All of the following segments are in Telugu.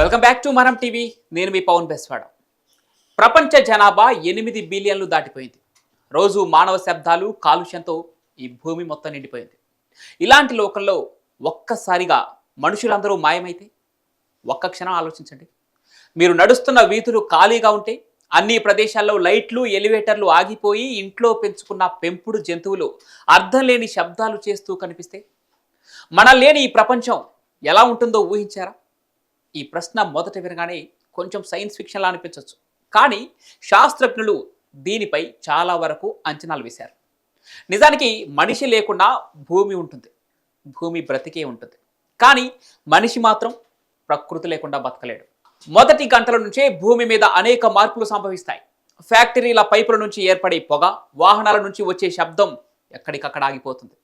Welcome back to Manam TV నేను మీ పవన్ బెస్వాడ. ప్రపంచ జనాభా ఎనిమిది బిలియన్లు దాటిపోయింది. రోజు మానవ శబ్దాలు కాలుష్యంతో ఈ భూమి మొత్తం నిండిపోయింది. ఇలాంటి లోకంలో ఒక్కసారిగా మనుషులందరూ మాయమైతే ఒక్క క్షణం ఆలోచించండి. మీరు నడుస్తున్న వీధులు ఖాళీగా ఉంటే అన్ని ప్రదేశాల్లో లైట్లు ఎలివేటర్లు ఆగిపోయి ఇంట్లో పెంచుకున్న పెంపుడు జంతువులు అర్థం లేని శబ్దాలు చేస్తూ కనిపిస్తే మనం లేని ఈ ప్రపంచం ఎలా ఉంటుందో ఊహించారా? ఈ ప్రశ్న మొదట వినగానే కొంచెం సైన్స్ ఫిక్షన్లా అనిపించవచ్చు కానీ శాస్త్రజ్ఞులు దీనిపై చాలా వరకు అంచనాలు వేశారు. నిజానికి మనిషి లేకుండా భూమి ఉంటుంది. భూమి బ్రతికే ఉంటుంది. కానీ మనిషి మాత్రం ప్రకృతి లేకుండా బతకలేడు. మొదటి గంటల నుంచే భూమి మీద అనేక మార్పులు సంభవిస్తాయి. ఫ్యాక్టరీల పైపుల నుంచి ఏర్పడే పొగ వాహనాల నుంచి వచ్చే శబ్దం ఎక్కడికక్కడ ఆగిపోతుంది.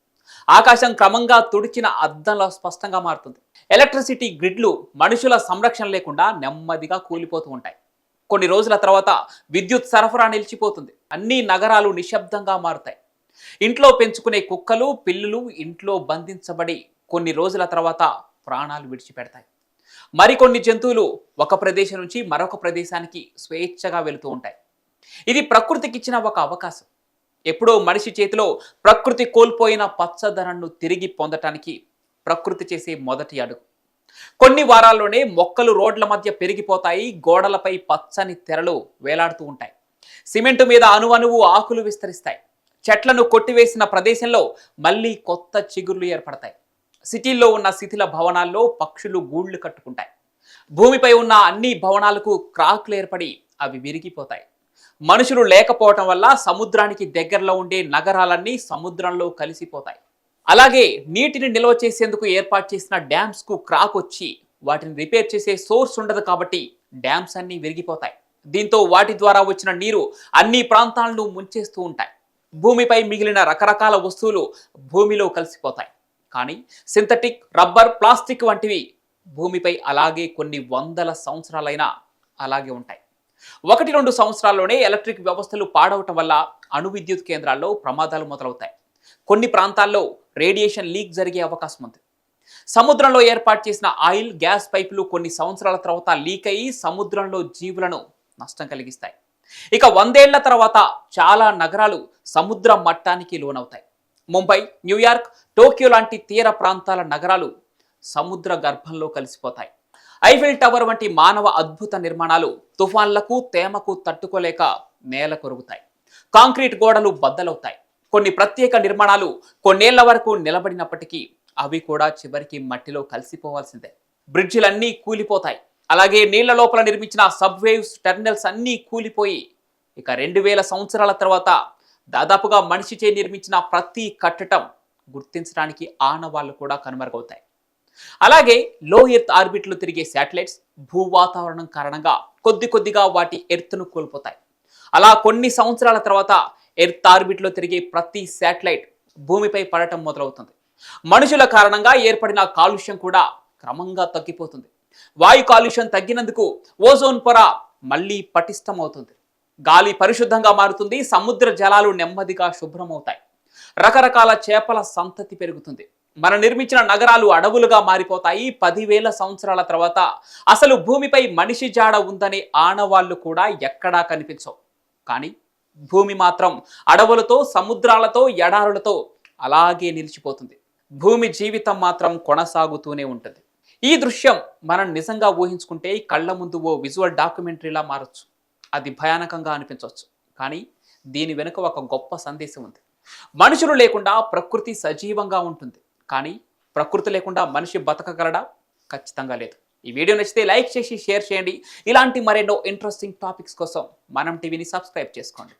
ఆకాశం క్రమంగా తుడిచిన అద్దంలో స్పష్టంగా మారుతుంది. ఎలక్ట్రిసిటీ గ్రిడ్లు మనుషుల సంరక్షణ లేకుండా నెమ్మదిగా కూలిపోతూ ఉంటాయి. కొన్ని రోజుల తర్వాత విద్యుత్ సరఫరా నిలిచిపోతుంది. అన్ని నగరాలు నిశ్శబ్దంగా మారుతాయి. ఇంట్లో పెంచుకునే కుక్కలు పిల్లులు ఇంట్లో బంధించబడి కొన్ని రోజుల తర్వాత ప్రాణాలు విడిచిపెడతాయి. మరికొన్ని జంతువులు ఒక ప్రదేశం నుంచి మరొక ప్రదేశానికి స్వేచ్ఛగా వెళుతూ ఉంటాయి. ఇది ప్రకృతికి ఇచ్చిన ఒక అవకాశం. ఎప్పుడో మనిషి చేతిలో ప్రకృతి కోల్పోయిన పచ్చదనంను తిరిగి పొందటానికి ప్రకృతి చేసే మొదటి అడుగు. కొన్ని వారాల్లోనే మొక్కలు రోడ్ల మధ్య పెరిగిపోతాయి గోడలపై పచ్చని తెరలు వేలాడుతూ ఉంటాయి. సిమెంటు మీద అణువణువు ఆకులు విస్తరిస్తాయి. చెట్లను కొట్టివేసిన ప్రదేశంలో మళ్ళీ కొత్త చిగుర్లు ఏర్పడతాయి. సిటీల్లో ఉన్న శిథిల భవనాల్లో పక్షులు గూళ్ళు కట్టుకుంటాయి. భూమిపై ఉన్న అన్ని భవనాలకు క్రాక్లు ఏర్పడి అవి విరిగిపోతాయి. మనుషులు లేకపోవటం వల్ల సముద్రానికి దగ్గరలో ఉండే నగరాలన్నీ సముద్రంలో కలిసిపోతాయి. అలాగే నీటిని నిల్వ చేసేందుకు ఏర్పాటు చేసిన డ్యామ్స్కు క్రాక్ వచ్చి వాటిని రిపేర్ చేసే సోర్స్ ఉండదు కాబట్టి డ్యామ్స్ అన్నీ విరిగిపోతాయి. దీంతో వాటి ద్వారా వచ్చిన నీరు అన్ని ప్రాంతాలను ముంచేస్తూ ఉంటాయి. భూమిపై మిగిలిన రకరకాల వస్తువులు భూమిలో కలిసిపోతాయి. కానీ సింథటిక్ రబ్బర్ ప్లాస్టిక్ వంటివి భూమిపై అలాగే కొన్ని వందల సంవత్సరాలైనా అలాగే ఉంటాయి. ఒకటి రెండు సంవత్సరాల్లోనే ఎలక్ట్రిక్ వ్యవస్థలు పాడవటం వల్ల అణు విద్యుత్ కేంద్రాల్లో ప్రమాదాలు మొదలవుతాయి. కొన్ని ప్రాంతాల్లో రేడియేషన్ లీక్ జరిగే అవకాశం ఉంది. సముద్రంలో ఏర్పాటు చేసిన ఆయిల్ గ్యాస్ పైపులు కొన్ని సంవత్సరాల తర్వాత లీక్ అయ్యి సముద్రంలో జీవులను నష్టం కలిగిస్తాయి. ఇక వందేళ్ళ తర్వాత చాలా నగరాలు సముద్ర మట్టానికి లోనవుతాయి. ముంబై న్యూయార్క్ టోక్యో లాంటి తీర ప్రాంతాల నగరాలు సముద్ర గర్భంలో కలిసిపోతాయి. ఐఫిల్ టవర్ వంటి మానవ అద్భుత నిర్మాణాలు తుఫాన్లకు తేమకు తట్టుకోలేక నేల కొరుగుతాయి కాంక్రీట్ గోడలు బద్దలవుతాయి. కొన్ని ప్రత్యేక నిర్మాణాలు కొన్నేళ్ళ వరకు నిలబడినప్పటికీ అవి కూడా చివరికి మట్టిలో కలిసిపోవాల్సిందే. బ్రిడ్జిలన్నీ కూలిపోతాయి. అలాగే నీళ్ళ లోపల నిర్మించిన సబ్వేవ్స్ టెర్మినల్స్ అన్నీ కూలిపోయి ఇక రెండు వేల సంవత్సరాల తర్వాత దాదాపుగా మనిషిచే నిర్మించిన ప్రతి కట్టడం గుర్తించడానికి ఆనవాళ్ళు కూడా కనుమరుగవుతాయి. అలాగే లో ఎర్త్ ఆర్బిట్లో తిరిగే శాటిలైట్స్ భూ వాతావరణం కారణంగా కొద్ది కొద్దిగా వాటి ఎర్త్ను కోల్పోతాయి. అలా కొన్ని సంవత్సరాల తర్వాత ఎర్త్ ఆర్బిట్లో తిరిగే ప్రతి శాటిలైట్ భూమిపై పడటం మొదలవుతుంది. మనుషుల కారణంగా ఏర్పడిన కాలుష్యం కూడా క్రమంగా తగ్గిపోతుంది. వాయు కాలుష్యం తగ్గినందుకు ఓజోన్ పొర మళ్ళీ పటిష్టమవుతుంది. గాలి పరిశుద్ధంగా మారుతుంది సముద్ర జలాలు నెమ్మదిగా శుభ్రమవుతాయి. రకరకాల చేపల సంతతి పెరుగుతుంది. మనం నిర్మించిన నగరాలు అడవులుగా మారిపోతాయి. పదివేల సంవత్సరాల తర్వాత అసలు భూమిపై మనిషి జాడ ఉందనే ఆనవాళ్ళు కూడా ఎక్కడా కనిపించవు. కానీ భూమి మాత్రం అడవులతో సముద్రాలతో ఎడారులతో అలాగే నిలిచిపోతుంది. భూమి జీవితం మాత్రం కొనసాగుతూనే ఉంటుంది. ఈ దృశ్యం మనం నిజంగా ఊహించుకుంటే కళ్ళ ముందు ఓ విజువల్ డాక్యుమెంటరీలా మారచ్చు. అది భయానకంగా అనిపించవచ్చు కానీ దీని వెనుక ఒక గొప్ప సందేశం ఉంది. మనుషులు లేకుండా ప్రకృతి సజీవంగా ఉంటుంది. కానీ ప్రకృతి లేకుండా మనిషి బతకగలడా? ఖచ్చితంగా లేదు. ఈ వీడియో నచ్చితే లైక్ చేసి షేర్ చేయండి. ఇలాంటి మరెన్నో ఇంట్రెస్టింగ్ టాపిక్స్ కోసం మనం టీవీని సబ్స్క్రైబ్ చేసుకోండి.